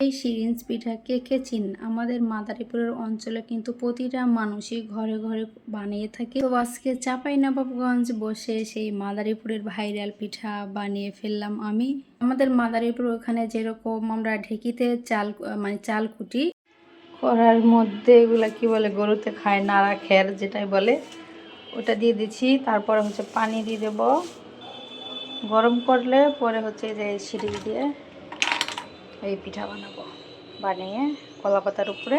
এই সিরিঞ্জ পিঠা কে কে চিন? আমাদের মাদারীপুরের অঞ্চলে কিন্তু প্রতিটা মানুষই ঘরে ঘরে বানিয়ে থাকে। তো আজকে চাপাই নবাবগঞ্জ বসে সেই মাদারীপুরের ভাইরাল পিঠা বানিয়ে ফেললাম আমি। আমাদের মাদারীপুর ওখানে যেরকম আমরা ঢেকিতে চাল মানে চাল কুটি করার মধ্যে এগুলো কি বলে, গরুতে খায় নাড়া খের যেটাই বলে, ওটা দিয়ে দিচ্ছি। তারপরে হচ্ছে পানি দিয়ে দেবো। গরম করলে পরে হচ্ছে যে সিরিজ দিয়ে এই পিঠা বানাবো। বানিয়ে কলা পাতার উপরে।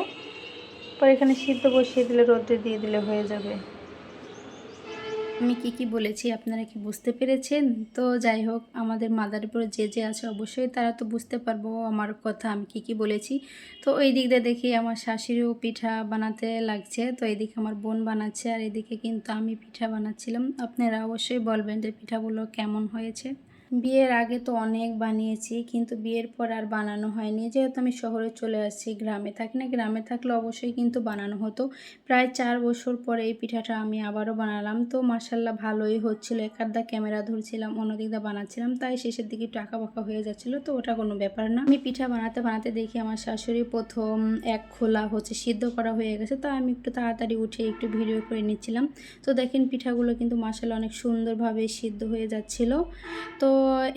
পরে এখানে সিদ্ধ বসিয়ে দিলে, রোদে দিয়ে দিলে হয়ে যাবে। আমি কি কি বলেছি আপনারা কি বুঝতে পেরেছেন? তো যাই হোক, আমাদের মাদারীপুরে যে যে আছে অবশ্যই তারা তো বুঝতে পারব আমার কথা, আমি কি কি বলেছি। তো ওই দিক দিয়ে দেখি আমার শাশুড়িও পিঠা বানাতে লাগছে, তো এইদিকে আমার বোন বানাচ্ছে আর এদিকে কিন্তু আমি পিঠা বানাচ্ছিলাম। আপনারা অবশ্যই বলবেন যে পিঠাগুলো কেমন হয়েছে। বিয়ের আগে তো অনেক বানিয়েছি, কিন্তু বিয়ের পর আর বানানো হয়নি। যেহেতু আমি শহরে চলে আসছি, গ্রামে থাকি না, গ্রামে থাকলে অবশ্যই কিন্তু বানানো হতো। প্রায় চার বছর পরে এই পিঠাটা আমি আবারও বানালাম। তো মার্শাল্লাহ ভালোই হচ্ছিল। একাধা ক্যামেরা ধরছিলাম অন্যদিকটা বানাচ্ছিলাম, তাই শেষের দিকে আঁকা বাঁকা হয়ে যাচ্ছিল। তো ওটা কোনো ব্যাপার না। আমি পিঠা বানাতে বানাতে দেখি আমার শাশুড়ি প্রথম এক খোলা হচ্ছে, সিদ্ধ করা হয়ে গেছে। তো আমি একটু তাড়াতাড়ি উঠে একটু ভিডিও করে নিচ্ছিলাম। তো দেখেন পিঠাগুলো কিন্তু মার্শাল্লাহ অনেক সুন্দরভাবে সিদ্ধ হয়ে যাচ্ছিল। তো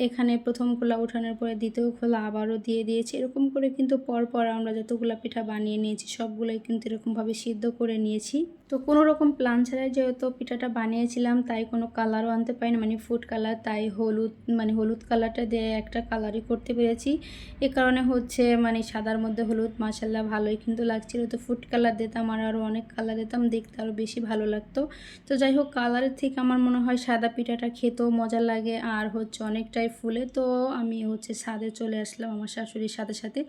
এখানে প্রথম খোলা ওঠানোর পরে দ্বিতীয় খোলা আবারও দিয়ে দিয়েছি। এরকম করে কিন্তু পরপর আমরা যতগুলো পিঠা বানিয়ে নিয়েছি, সবগুলোই কিন্তু এরকমভাবে সিদ্ধ করে নিয়েছি। তো কোনো রকম প্লান ছাড়াই যেহেতু পিঠাটা বানিয়েছিলাম, তাই কোনো কালারও আনতে পারিনি মানে ফুড কালার তাই হলুদ মানে হলুদ কালারটা দিয়ে একটা কালারই করতে পেরেছি। এ কারণে হচ্ছে মানে সাদার মধ্যে হলুদ মাসাল্লাহ ভালোই কিন্তু লাগছিল। তো ফুড কালার দিতাম আর আরও অনেক কালার দিতাম, দেখতে আরও বেশি ভালো লাগতো। তো যাই হোক কালারের থেকে আমার মনে হয় সাদা পিঠাটা খেতেও মজা লাগে আর হচ্ছে অনেকটাই ফুলে। তো আমি হচ্ছে সাদে চলে আসলাম আমার শাশুড়ির সাথে সাথে।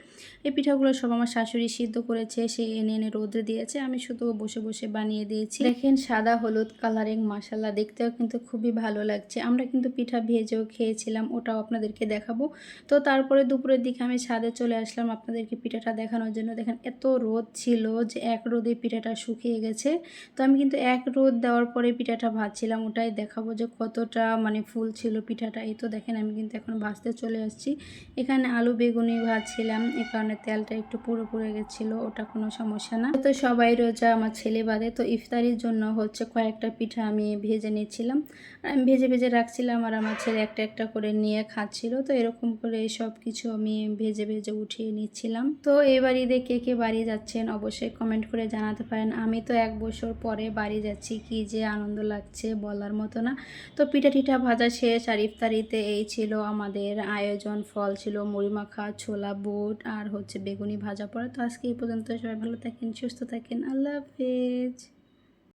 এই পিঠাগুলো সব আমার শাশুড়ি সিদ্ধ করেছে, সে এনে এনে রোদে দিয়েছে। আমি শুধু বসে বসে বানিয়ে দিয়েছি। দেখেন সাদা হলুদ কালারিং মশালা দেখতেও কিন্তু খুবই ভালো লাগছে। আমরা কিন্তু পিঠা ভেজেও খেয়েছিলাম, ওটাও আপনাদেরকে দেখাবো। তো তারপরে দুপুরের দিকে আমি ছাদে চলে আসলাম আপনাদেরকে পিঠাটা দেখানোর জন্য। দেখেন এত রোদ ছিল যে এক রোদে পিঠাটা শুকিয়ে গেছে। তো আমি কিন্তু এক রোদ দেওয়ার পরে পিঠাটা ভাজছিলাম, ওটাই দেখাবো যে কতটা মানে ফুল ছিল পিঠাটা। এই তো দেখেন আমি কিন্তু এখন ভাজতে চলে আসছি। এখানে আলু বেগুনি ভাজছিলাম, এ কারণে তেলটা একটু পুরো পুড়ে গেছিল, ওটা কোনো সমস্যা না। তো সবাই রোজা আমার ছেলে বাদে, তো ইফতারির জন্য হচ্ছে কয়েকটা পিঠা আমি ভেজে নিচ্ছিলাম। আর আমি ভেজে ভেজে রাখছিলাম আর আমার ছেলে একটা একটা করে নিয়ে খাচ্ছিল, তো এরকম করে সব কিছু আমি ভেজে ভেজে উঠিয়ে নিচ্ছিলাম। তো এবার ঈদে কে কে বাড়ি যাচ্ছেন অবশ্যই কমেন্ট করে জানাতে পারেন। আমি তো এক বছর পরে বাড়ি যাচ্ছি, কি যে আনন্দ লাগছে বলার মতো না। তো পিঠা টিঠা ভাজা শেষ আর ইফতারিতে এই ছিল আমাদের আয়োজন। ফল ছিল মুড়ি মাখা ছোলা, বুট, আর হচ্ছে বেগুনি ভাজা পড়া তো আজকে এই পর্যন্ত সবাই ভালো থাকেন, সুস্থ থাকেন। আল্লাহ হাফেজ।